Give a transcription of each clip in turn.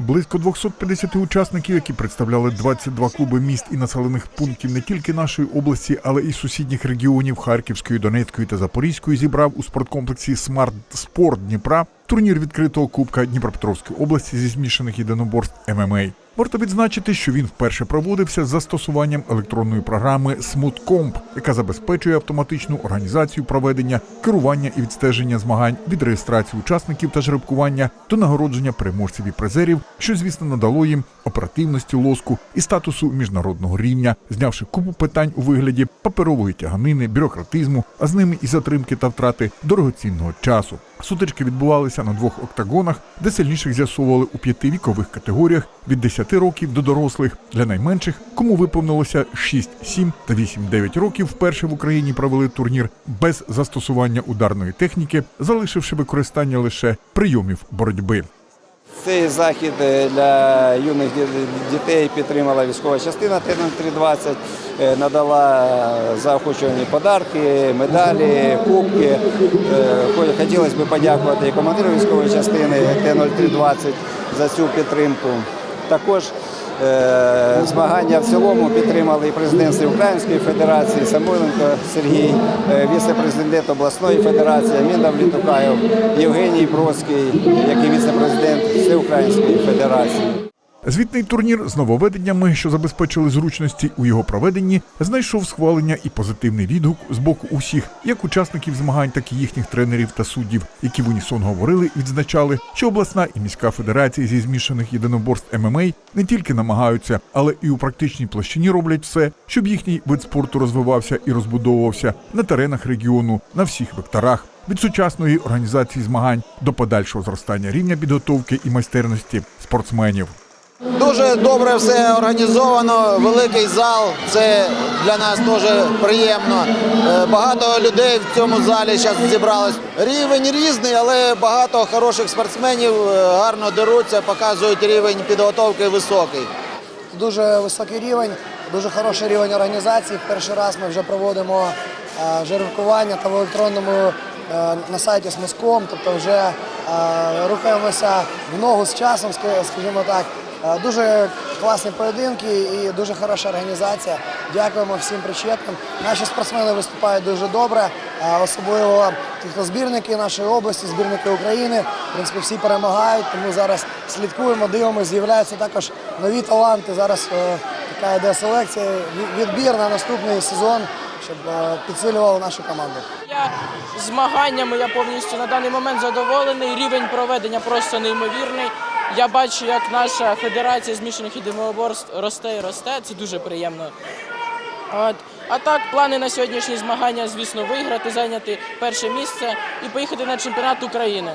Близько 250 учасників, які представляли 22 клуби міст і населених пунктів не тільки нашої області, але і сусідніх регіонів Харківської, Донецької та Запорізької, зібрав у спорткомплексі Смарт Спорт Дніпра турнір відкритого кубка Дніпропетровської області зі змішаних єдиноборств ММА. Варто відзначити, що він вперше проводився з застосуванням електронної програми SmoothComp, яка забезпечує автоматичну організацію проведення, керування і відстеження змагань від реєстрації учасників та жеребкування до нагородження переможців і призерів, що звісно надало їм оперативності лоску і статусу міжнародного рівня, знявши купу питань у вигляді паперової тяганини, бюрократизму, а з ними і затримки та втрати дорогоцінного часу. Сутички відбувалися на двох октагонах, де сильніших з'ясовували у п'яти вікових категоріях від 10 років до дорослих. Для найменших, кому виповнилося 6, 7 та 8-9 років, вперше в Україні провели турнір без застосування ударної техніки, залишивши використання лише прийомів боротьби. Цей захід е, для юних дітей підтримала військова частина Т-0320, е, надала заохочувані подарки, медалі, кубки. Е, Хотілося б подякувати і командиру військової частини Т-0320 за цю підтримку. Також змагання в цілому підтримали і президент Української Федерації Самойленко Сергій, е, віце-президент обласної федерації Амін Давлітукаєв, Євгеній Бродський, який віце-президент Всеукраїнської Федерації. Звітний турнір з нововведеннями, що забезпечили зручності у його проведенні, знайшов схвалення і позитивний відгук з боку усіх, як учасників змагань, так і їхніх тренерів та суддів, які в унісон говорили відзначали, що обласна і міська федерації зі змішаних єдиноборств ММА не тільки намагаються, але і у практичній площині роблять все, щоб їхній вид спорту розвивався і розбудовувався на теренах регіону на всіх векторах. Від сучасної організації змагань до подальшого зростання рівня підготовки і майстерності спортсменів. Дуже добре все організовано, великий зал. Це для нас дуже приємно. Е, Багато людей в цьому залі зараз зібралось. Рівень різний, але багато хороших спортсменів е, гарно деруться, показують рівень підготовки високий. Дуже високий рівень, дуже хороший рівень організації. Перший раз ми вже проводимо е, жеребкування та в електронному на сайті з Смоском, тобто вже рухаємося в ногу з часом, скажімо так. Е, Дуже класні поєдинки і дуже хороша організація. Дякуємо всім причетним. Наші спортсмени виступають дуже добре, е, особливо ті, хто збірники нашої області, збірники України. В принципі, всі перемагають, тому зараз слідкуємо, дивимося, з'являються також нові таланти. Зараз е, така йде селекція, відбір на наступний сезон, щоб підсилювали нашу команду. Я змаганнями я повністю на даний момент задоволений. Рівень проведення просто неймовірний. Я бачу, як наша федерація змішаних єдиноборств росте і росте. Це дуже приємно. От. А так, плани на сьогоднішні змагання, звісно, виграти, зайняти перше місце і поїхати на чемпіонат України.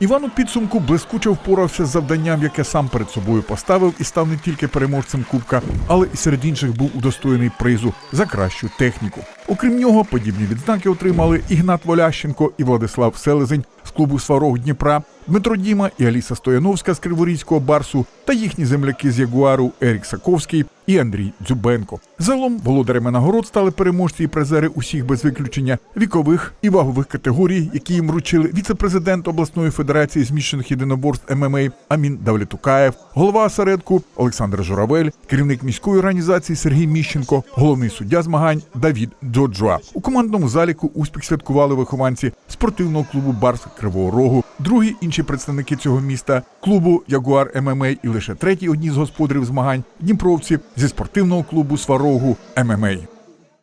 Іван у підсумку блискуче впорався з завданням, яке сам перед собою поставив, і став не тільки переможцем Кубка, але і серед інших був удостоєний призу за кращу техніку. Окрім нього, подібні відзнаки отримали Ігнат Волященко і Владислав Селезень з клубу Сварог Дніпра, Дмитро Діма і Аліса Стояновська з Криворізького барсу та їхні земляки з Ягуару Ерік Саковський і Андрій Дзюбенко. Загалом володарями нагород стали переможці і призери усіх без виключення вікових і вагових категорій, які їм вручили віце-президент обласної федерації змішаних єдиноборств ММА Амін Давлетукаєв, голова осередку Олександр Журавель, керівник міської організації Сергій Міщенко, головний суддя змагань Давід Джоджуа. У командному заліку успіх святкували вихованці спортивного клубу Барс Кривого Рогу, другі інші представники цього міста, клубу Ягуар ММА і лише третій одні з господарів змагань Дніпровці зі спортивного клубу Сварогу ММА.